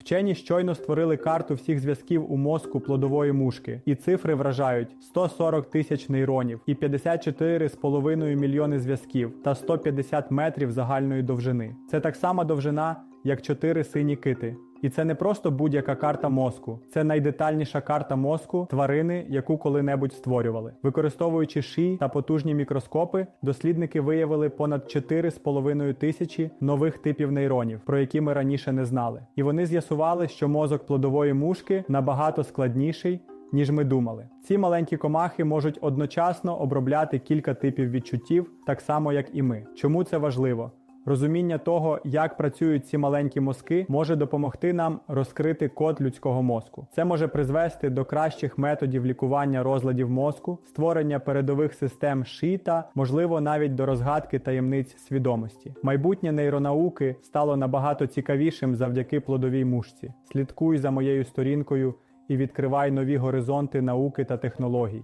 Вчені щойно створили карту всіх зв'язків у мозку плодової мушки, і цифри вражають 140 тисяч нейронів і 54,5 мільйони зв'язків та 150 метрів загальної довжини. Це так само довжина, як чотири сині кити. І це не просто будь-яка карта мозку, це найдетальніша карта мозку тварини, яку коли-небудь створювали. Використовуючи ші та потужні мікроскопи, дослідники виявили понад 4,5 тисячі нових типів нейронів, про які ми раніше не знали. І вони з'ясували, що мозок плодової мушки набагато складніший. Ніж ми думали, ці маленькі комахи можуть одночасно обробляти кілька типів відчуттів, так само як і ми. Чому це важливо? Розуміння того, як працюють ці маленькі мозки, може допомогти нам розкрити код людського мозку. Це може призвести до кращих методів лікування розладів мозку, створення передових систем шита, можливо, навіть до розгадки таємниць свідомості. Майбутнє нейронауки стало набагато цікавішим завдяки плодовій мушці. Слідкуй за моєю сторінкою і відкривай нові горизонти науки та технологій.